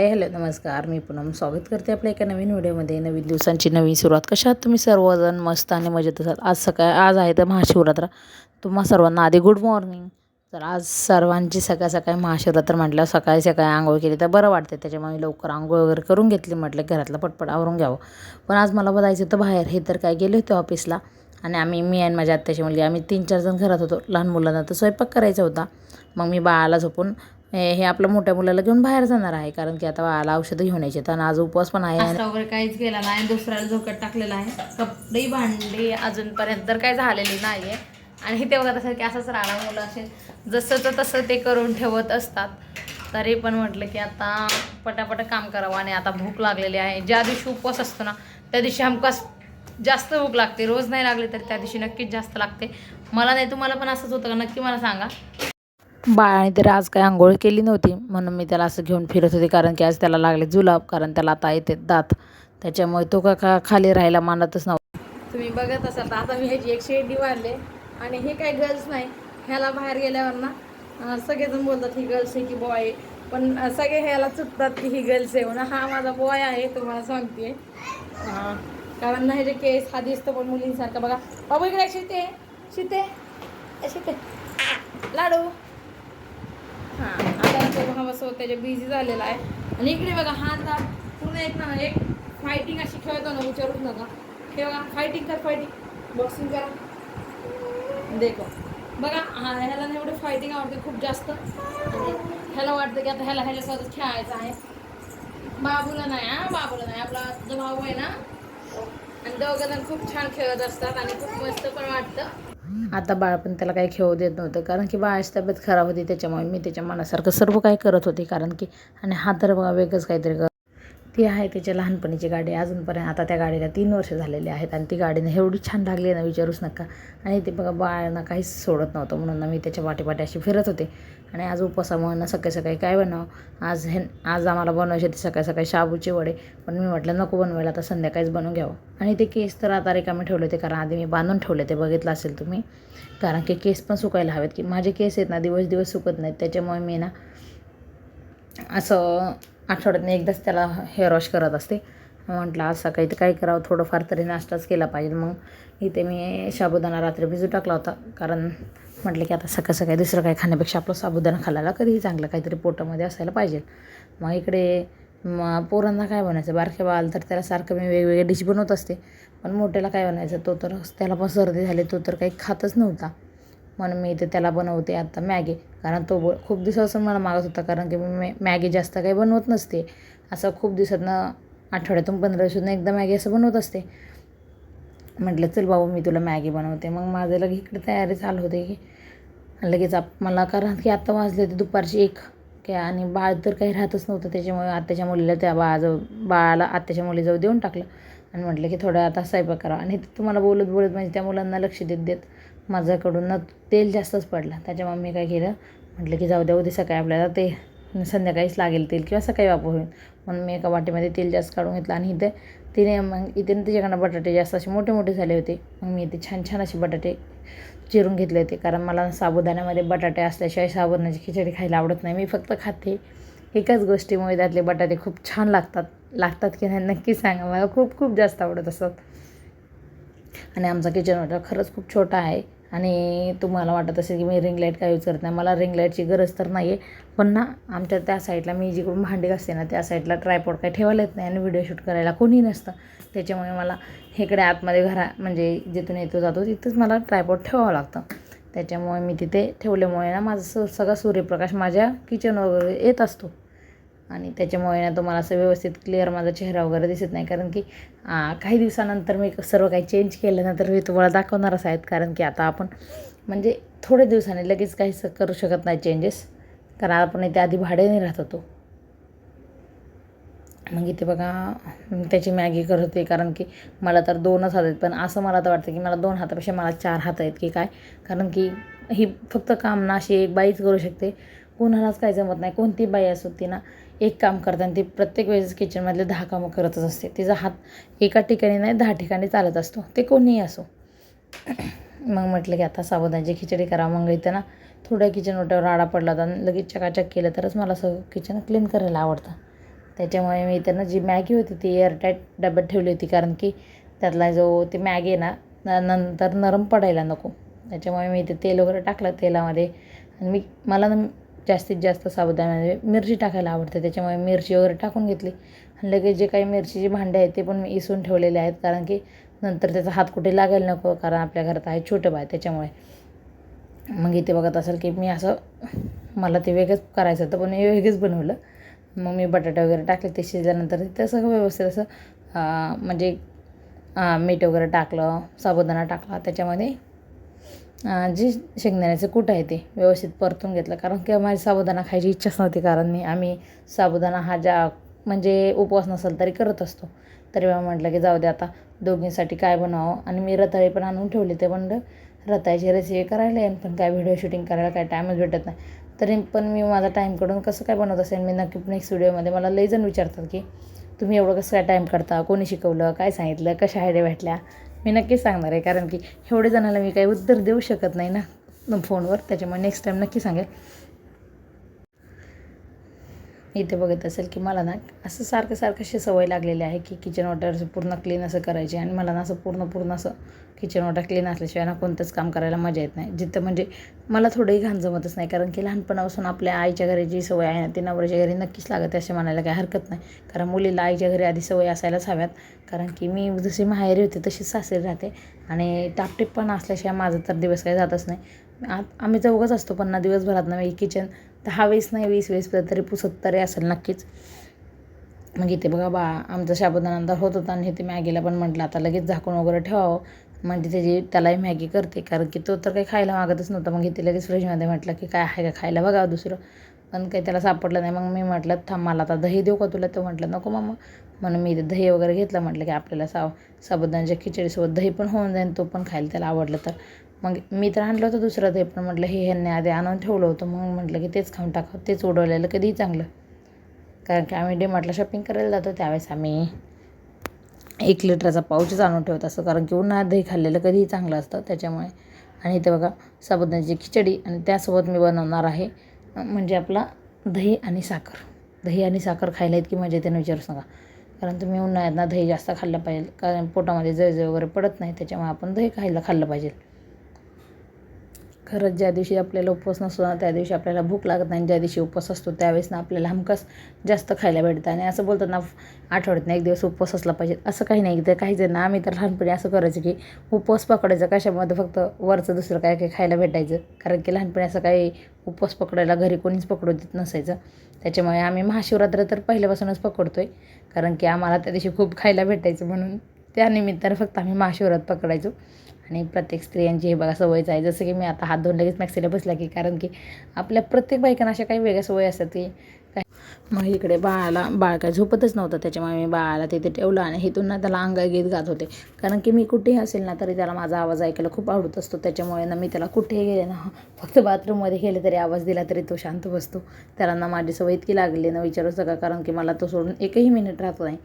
Hi hello नमस्कार. मी पूनम स्वागत करते आपल्या एका नवीन व्हिडिओमध्ये. नवीन दिवसांची नवीन सुरुवात. कशा आहात तुम्ही सर्वजण? मस्त आणि मजेत असाल. आज सकाळ आज आहे तर महाशिवरात्र. तुम्हा सर्वांना आधी गुड मॉर्निंग तर आज सर्वांची सकाळ सकाळी महाशिवरात्र म्हटल्यावर सकाळी सकाळी आंघोळ केली तर बरं वाटते त्याच्यामुळे मी लवकर आंघोळ वगैरे करून घेतली. म्हटलं घरातलं पटपट आवरून घ्यावं. पण आज मला बघायचं होतं बाहेर. हे तर काय गेले होते ऑफिसला. आणि आम्ही मी आणि माझ्या आत्याची मुलगी. आम्ही तीन चार जण घरात होतो. लहान मुलांना तर स्वयंपाक करायचा होता. मग मी बाळाला झोपून हे हे आपलं मोठ्या मुलाला घेऊन बाहेर जाणार आहे कारण की आता बाळाला औषधं घेऊन यायचे. तर आज उपवास पण आहे वगैरे काहीच गेला नाही दुसऱ्याला झोकट टाकलेला आहे. कपडे भांडी अजूनपर्यंत तर काही झालेली नाही आहे आणि ते बघत असेल की असंच राहणार मुलं असे. जसंच तसं ते करून ठेवत असतात. तरी पण म्हटलं की आता पटापट काम करावं आणि आता भूक लागलेली आहे. ज्या दिवशी उपवास असतो ना त्या दिवशी हमकास जास्त भूक लागते. रोज नाही लागली तर त्या दिवशी नक्कीच जास्त लागते. मला नाही तुम्हाला पण असंच होतं का? नक्की मला सांगा. बाळाने तर आज काही आंघोळ केली नव्हती. म्हणून मी त्याला असं घेऊन फिरत होते. कारण की आज त्याला लागले जुलाब. कारण त्याला आता येते दात. त्याच्यामुळे तो का का खाली राहायला मानतच नव्हता. तुम्ही बघत असाल तर आता मी ह्याची एक शेडी वाढले. आणि हे काही गर्ल्स नाही. ह्याला बाहेर गेल्यावर ना सगळेजण बोलतात ही गर्ल्स आहे की बॉय आहे. पण सगळे ह्याला चुकतात की ही गर्ल्स आहे म्हणून. हा माझा बॉय आहे तुम्हाला सांगते कारण ना ह्याचे केस हा दिसतो पण मुलींसारखा. बघा. बाबू इकडे शिते. शिते. शिते. लाडू. त्याच्या भावासोबत त्याच्या बिझी झालेला आहे. आणि इकडे बघा हा आता पूर्ण एक ना एक फायटिंग अशी खेळतो ना विचारूच नका. हे बघा फायटिंग कर फायटिंग बॉक्सिंग करा. देखो. बघा हा ह्याला ना एवढं फायटिंग आवडते खूप जास्त. ह्याला वाटतं की आता ह्याला ह्याच्यासोबत खेळायचं आहे. बाबूला नाही हा बाबूला नाही. आपला जो भाऊ आहे ना आणि दोघं जण खूप छान खेळत असतात आणि खूप मस्त पण वाटतं. आता बाळ पण त्याला काही खेळू देत नव्हतं. कारण की बाळाची तब्येत खराब होती त्याच्यामुळे मी त्याच्या मनासारखं सर्व काही करत होते. कारण की आणि हा तर बघा वेगळंच काहीतरी कर ती आहे त्याच्या लहानपणीची गाडी. अजूनपर्यंत आता त्या गाडीला तीन वर्ष झालेली आहेत आणि ती गाडीनं एवढी छान लागली ना विचारूच नका. आणि ते बघा बाळांना काहीच सोडत नव्हतं. म्हणून मी त्याच्या पाठीपाठी अशी फिरत होते. आणि आज उपवासामुळे ना सकाळी सकाळी काय बनवावं? आज हे आज आम्हाला बनवायचे ते सकाळी सकाळी शाबूचे वडे. पण मी म्हटलं नको बनवायला आता संध्याकाळीच बनवून घ्यावं. आणि ते केस तर आता रिकामे ठेवले होते कारण आधी मी बांधून ठेवले ते बघितलं असेल तुम्ही. कारण की केस पण सुकायला हवेत की माझे केस आहेत ना दिवस दिवस सुकत नाहीत. त्याच्यामुळे मी ना असं आठवड्यातून एकदाच त्याला हेअर वॉश करत असते. म्हटलं आज सकाळी तर काय करावं? थोडंफार तरी नाश्ताच केला पाहिजे. मग इथे मी साबुदाणा रात्री भिजू टाकला होता. कारण म्हटलं की आता सकाळ सकाळी दुसरं काही खाण्यापेक्षा आपलं साबुदाणा खाल्ला कधीही चांगलं काहीतरी पोटामध्ये असायला पाहिजे. मग इकडे मग पोरांना काय बनायचं बारक्या बाल तर त्याला सारखं मी वेगवेगळे डिश बनवत असते. पण मोठ्याला काय बनायचं तो तर त्याला पण सर्दी झाली तो तर काही खातच नव्हता. म्हणून मी इथे त्याला बनवते आता मॅगी. कारण तो ब खूप दिवसापासून मला मागत होता कारण की मी मॅ मॅगी जास्त काही बनवत नसते. असं खूप दिवसातनं आठवड्यातून पंधरा दिवसातून एकदा मॅगी असं बनवत असते. म्हटलं चल बाबू मी तुला मॅगी बनवते. मग माझं लगे इकडे तयारी चालू होते की लगेच आप मला कारण की आत्ता वाजले होते दुपारची एक काय आणि बाळ तर काही राहतच नव्हतं. त्याच्यामुळे आत्याच्या मुलीला त्या बाळाजवळ बाळाला आत्याच्या मुलीजवळ देऊन टाकलं. आणि म्हटलं की थोडं आता स्वयंपाक करावा आणि तुम्हाला बोलत बोलत म्हणजे त्या मुलांना लक्ष देत देत माझ्याकडून ना तेल जास्तच पडलं. त्याच्या मी काय केलं म्हटलं की जाऊ द्या उद्या सकाळी आपल्याला ते संध्याकाळीच लागेल तेल किंवा सकाळी वापर होईल म्हणून मी एका वाटीमध्ये तेल जास्त काढून घेतलं आणि इथे तिने मग इथे तिच्याकडनं बटाटे जास्त असे मोठे मोठे झाले होते. मग मी इथे छान छान असे बटाटे चिरून घेतले होते. कारण मला साबुदाण्यामध्ये बटाटे असल्याशिवाय साबुदाण्याची खिचडी खायला आवडत नाही. मी फक्त खाते. एकाच गोष्टीमुळे त्यातले बटाटे खूप छान लागतात. लागतात की नाही नक्की सांगा. मला खूप खूप जास्त आवडत असतात. आणि आमचा किचन वाटा खरंच खूप छोटा आहे. आणि तुम्हाला वाटत असेल की मी रिंग लाइट काय यूज करत नाही. मला रिंग लाईटची गरज तर नाही आहे पण ना आमच्या त्या साईडला मी जिकडून भांडी घासते ना त्या साईडला ट्रायपॉड काय ठेवायला येत नाही आणि व्हिडिओ शूट करायला कोणी नसतं. त्याच्यामुळे मला इकडे आतमध्ये घरा म्हणजे जिथून येतो जातो तिथंच मला ट्रायपॉड ठेवावं लागतं. त्याच्यामुळे मी तिथे ठेवल्यामुळे ना माझं स सगळा सूर्यप्रकाश माझ्या किचन वगैरे येत असतो. आणि त्याच्यामुळे ना तुम्हाला असं व्यवस्थित क्लिअर माझा चेहरा वगैरे दिसत नाही. कारण की काही दिवसानंतर मी सर्व काही चेंज केल्यानंतर मी तुम्हाला दाखवणारच आहेत. कारण की आता आपण म्हणजे थोड्या दिवसांनी लगेच काहीच करू शकत नाही चेंजेस कारण आपण इथे आधी भाड्याने राहत होतो. मग इथे बघा त्याची मॅगी करत होते. कारण की मला तर दोनच हात आहेत. पण असं मला तर वाटतं की मला दोन हातापेक्षा मला चार हात आहेत की काय? कारण की ही फक्त काम ना अशी एक बाईच करू शकते. कोणालाच काही जमत नाही. कोणती बाई असो ती ना एक काम करताना ती प्रत्येक वेळेस किचनमधले दहा कामं करतच असते. तिचा हात एका ठिकाणी नाही दहा ठिकाणी चालत असतो. ते कोणीही असो. मग म्हटलं की आता साबुदाण्याची खिचडी करा. मग इथं ना थोड्या किचन ओट्यावर राडा पडला होता आणि लगेच चकाचक केलं तरच मला सगळं किचन क्लीन करायला आवडतं. त्याच्यामुळे मी त्यांना जी मॅगी होती ती एअरटाईट डब्यात ठेवली होती कारण की त्यातला जो ती मॅगी आहे ना न- नंतर नरम पडायला नको. त्याच्यामुळे मी ते तेल वगैरे टाकलं तेलामध्ये आणि मी मला ना जास्तीत जास्त साबुदाण्यामध्ये म्हणजे मिरची टाकायला आवडते. त्याच्यामुळे मिरची वगैरे टाकून घेतली. आणि लगेच जे काही मिरचीचे भांडे आहेत ते पण मी इसून ठेवलेले आहेत. कारण की नंतर त्याचा हात कुठे लागायला नको. कारण आपल्या घरात आहे छोटं बाय त्याच्यामुळे. मग इथे बघत असेल की मी असं मला ते वेगळंच करायचं होतं पण मी वेगळंच बनवलं. मग मी बटाटे वगैरे टाकले. ते शिजल्यानंतर ते सगळं व्यवस्थित असं म्हणजे मीठ वगैरे टाकलं साबुदाणा टाकला. त्याच्यामध्ये जे शेंगदाण्याचं कूट आहे ते व्यवस्थित परतून घेतलं. कारण की माझी साबुदाणा खायची इच्छाच नव्हती कारण मी आम्ही साबुदाणा हा ज्या म्हणजे उपवास नसेल तरी करत असतो. तरी मग म्हटलं की जाऊ दे आता दोघींसाठी काय बनवावं? आणि मी रताळे पण आणून ठेवले ते पण रताळ्याची रेसिपी करायला येईन पण काय व्हिडिओ शूटिंग करायला काय टाईमच भेटत नाही. तरी पण मी माझा टाईम काढून कसं काय बनवत असेल मी नक्की नेक्स्ट व्हिडिओमध्ये मला लई जण विचारतात की तुम्ही एवढं कसं काय टाईम काढता? कोणी शिकवलं? काय सांगितलं? कशा आयडिया भेटल्या? मी नक्कीच सांगणार आहे कारण की एवढे जणाला मी काही उत्तर देऊ शकत नाही ना फोनवर. त्याच्यामुळे नेक्स्ट टाईम नक्की सांगेल. इथे बघत असेल की मला ना असं सारखं सारखं अशी सवय लागलेली आहे की किचन वॉटर असं पूर्ण क्लीन असं करायची आणि मला ना असं पूर्ण पूर्ण असं किचन वॉटर क्लीन असल्याशिवाय ना कोणतंच काम करायला मजा येत नाही. जिथं म्हणजे मला थोडंही घाण जमतच नाही कारण की लहानपणापासून आपल्या आईच्या घरी जी सवय आहे ना ती नवऱ्याच्या घरी नक्कीच लागते असे म्हणायला काही हरकत नाही. कारण मुलीला आईच्या घरी आधी सवय असायलाच हव्यात. कारण की मी जशी माहेरी होते तशीच सासरी राहते. आणि टापटीप पण असल्याशिवाय माझा तर दिवस काही जातच नाही. आ आम्ही चौघच असतो पण ना दिवसभरात ना मी किचन दहा वेळेस नाही वीस वेळेस तरी पुसत तरी असेल नक्कीच. म्हणजे मग इथे बघा बा आमचा शाबुदाना होत होता आणि ते मॅगीला पण म्हटलं आता लगेच झाकून वगैरे ठेवावं. म्हणजे त्याची त्यालाही मॅगी करते कारण की तो तर काही खायला मागतच नव्हता. मग इथे लगेच फ्रीजमध्ये म्हटलं की काय आहे का खायला बघा दुसरं. पण काही त्याला सापडलं नाही. मग मी म्हटलं थांब मला आता दही देऊ का तुला? तो म्हटलं नको मग म्हणून मी इथे दही वगैरे घेतलं म्हटलं की आपल्याला साव साबुदाण्याच्या खिचडीसोबत दही पण होऊन जाईल तो पण खायला त्याला आवडलं तर. मग मी तर आणलं होतं दुसरं दही पण म्हटलं हे ह्यांनी आधी आणून ठेवलं होतं मग म्हटलं की तेच खाऊन टाकावं तेच उडवलेलं कधीही चांगलं. कारण की आम्ही डीमार्टला शॉपिंग करायला जातो त्यावेळेस आम्ही एक लिटरचा पाऊचच आणून ठेवत असतो कारण की उन्हाळ्यात दही खाल्लेलं कधीही चांगलं असतं त्याच्यामुळे. आणि इथे बघा साबुदाण्याची खिचडी आणि त्यासोबत मी बनवणार आहे म्हणजे आपला दही आणि साखर. दही आणि साखर खायला इतकी मजा येते ना विचारूच नका. कारण तुम्ही उन्हाळ्यात ना दही जास्त खाल्लं पाहिजे. कारण पोटामध्ये जळजळ वगैरे पडत नाही त्याच्यामुळे आपण दही खायला खाल्लं पाहिजे. खरंच ज्या दिवशी आपल्याला उपवास नसतो ना त्या दिवशी आपल्याला भूक लागत नाही ज्या दिवशी उपवास असतो त्यावेळेस ना आपल्याला हमखास जास्त खायला भेटतं. आणि असं बोलतात ना आठवड्यातनं एक दिवस उपवास असला पाहिजे. असं काही नाही. तर काही जण आम्ही तर लहानपणी असं करायचं की उपवास पकडायचं कशामध्ये? फक्त वरचं दुसरं काय काय खायला भेटायचं. कारण की लहानपणी असं काही उपवास पकडायला घरी कोणीच पकडू देत नसायचं. त्याच्यामुळे आम्ही महाशिवरात्र तर पहिल्यापासूनच पकडतो आहे कारण की आम्हाला त्या दिवशी खूप खायला भेटायचं म्हणून. त्या निमित्तानं फक्त आम्ही महाशिवरात पकडायचो. आणि प्रत्येक स्त्रियांची हे बघा सवयच आहे. जसं की मी आता हात धुवून लगेच मॅक्सीला बसला की कारण की आपल्या प्रत्येक बायकांना अशा काही वेगळ्या सवय असतात की काय मग इकडे बाळाला बाळ काय झोपतच नव्हतं. त्याच्यामुळे मी बाळाला तिथे ठेवलं आणि इथून ना त्याला अंगा गीत गात होते. कारण की मी कुठेही असेल ना तरी त्याला माझा आवाज ऐकायला खूप आवडत असतो. त्याच्यामुळे ना मी त्याला कुठेही गेले ना फक्त बाथरूममध्ये गेले तरी आवाज दिला तरी तो शांत बसतो. त्याला ना माझी सवय इतकी लागली ना विचारू सका कारण की मला तो सोडून एकही मिनिट राहत नाही.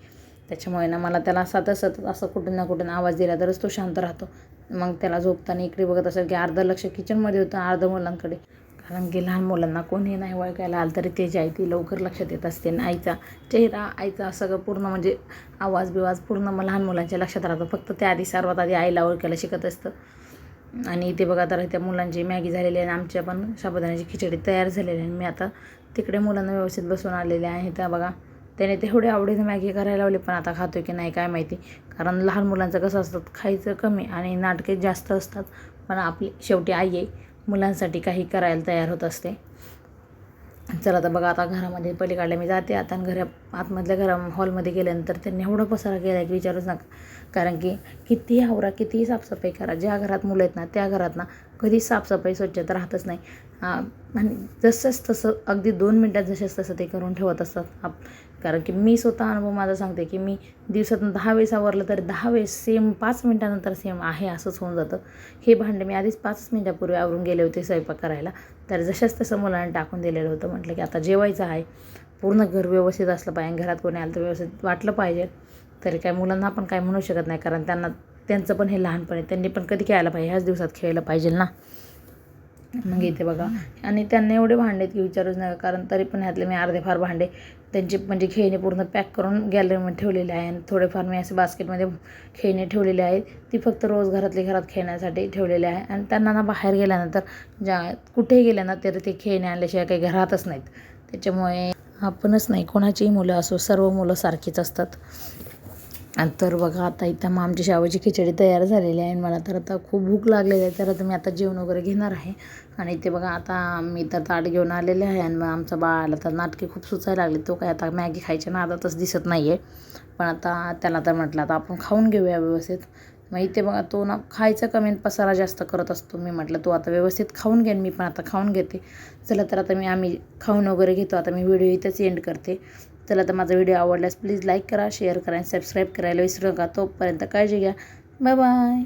त्याच्यामुळे ना मला त्याला सतत सतत असं कुठून ना कुठून आवाज दिला तरच तो शांत राहतो. मग त्याला झोपताना इकडे बघत असेल की अर्ध लक्ष किचनमध्ये होतं अर्ध मुलांकडे. कारण की लहान मुलांना कोणी नाही वळखायला आलं तरी त्याची आई ती लवकर लक्षात येत असते. आणि आईचा चेहरा आईचा सगळं पूर्ण म्हणजे आवाज बिवाज पूर्ण मग लहान मुलांच्या लक्षात राहतं. फक्त त्या आधी सर्वात आधी आईला ओळखायला शिकत असतं. आणि इथे बघा तर त्या मुलांची मॅगी झालेली आहे आणि आमच्या पण साबुदाण्याची खिचडी तयार झालेली आहे. आणि मी आता तिकडे मुलांना व्यवस्थित बसून आलेले आहे. त्या बघा त्याने तेवढे आवडीने मॅगी करायला लावली पण आता खातो की नाही काय माहिती. कारण लहान मुलांचं कसं असतं खायचं कमी आणि नाटके जास्त असतात. पण आपली शेवटी आई आहे मुलांसाठी काही करायला तयार होत असते. चला आता बघा आता घरामध्ये पलीकडल्या मी जाते. आता आणि घरा आतमधल्या घरा हॉलमध्ये गेल्यानंतर त्यांनी एवढा पसारा केला की विचारूच नका. कारण की कितीही आवरा कितीही साफसफाई करा ज्या घरात मुलं आहेत ना त्या घरात ना कधीच साफसफाई स्वच्छता राहतच नाही. आणि जसंच तसं अगदी दोन मिनटात जसंच तसं ते करून ठेवत असतात. आप कारण की मी स्वतः अनुभव माझा सांगते की मी दिवसातून दहा वेळेस आवरलं तर दहा वेळेस सेम पाच मिनटानंतर सेम आहे असंच होऊन जातं. हे भांडे मी आधीच पाच मिनटापूर्वी आवरून गेले होते स्वयंपाक करायला. तर जशाच तसं मुलांना टाकून दिलेलं होतं. म्हटलं की आता जेवायचं आहे. पूर्ण घर व्यवस्थित असलं पाहिजे घरात कोणी आलं तर व्यवस्थित वाटलं पाहिजे. तरी काय मुलांना आपण काय म्हणू शकत नाही कारण त्यांना त्यांचं पण हे लहानपण आहे. त्यांनी पण कधी खेळायला पाहिजे ह्याच दिवसात खेळलं पाहिजे ना. मग इथे बघा. आणि त्यांना एवढे भांडे आहेत की विचारूच नका कारण तरी पण ह्यातले मी अर्धे फार भांडे त्यांचे म्हणजे खेळणे पूर्ण पॅक करून गॅलरीमध्ये ठेवलेले आहे. आणि थोडेफार मी असे बास्केटमध्ये खेळणे ठेवलेले आहेत. ती फक्त रोज घरातले घरात खेळण्यासाठी ठेवलेले आहे. आणि त्यांना ना बाहेर गेल्यानंतर ज्या कुठेही गेल्या ना तरी ते खेळणे आणल्याशिवाय काही घरातच नाहीत. त्याच्यामुळे आपणच नाही कोणाचीही मुलं असो सर्व मुलं सारखीच असतात. आणि तर बघा आता इथं मग आमची शावाची खिचडी तयार झालेली आहे आणि मला तर आता खूप भूक लागलेली आहे तर आता मी आता जेवण वगैरे घेणार आहे. आणि इथे बघा आता मी तर ताट घेऊन आलेले आहे आणि मग आमचा बाळाला तर नाटके खूप सुचायला लागले तो काय आता मॅगी खायच्या नादातच दिसत नाही आहे पण आता त्याला तर म्हटलं आता आपण खाऊन घेऊया व्यवस्थित. मग इथे बघा तो ना खायचा कमी पसारा जास्त करत असतो. मी म्हटलं तो आता व्यवस्थित खाऊन घेईन मी पण आता खाऊन घेते. चला तर आता मी आम्ही खाऊन वगैरे घेतो. आता मी व्हिडिओ इथंच एंड करते. चला तर माझा व्हिडिओ आवडल्यास प्लीज लाईक करा शेअर करा आणि सबस्क्राईब करायला विसरू नका. तोपर्यंत काळजी घ्या. Bye bye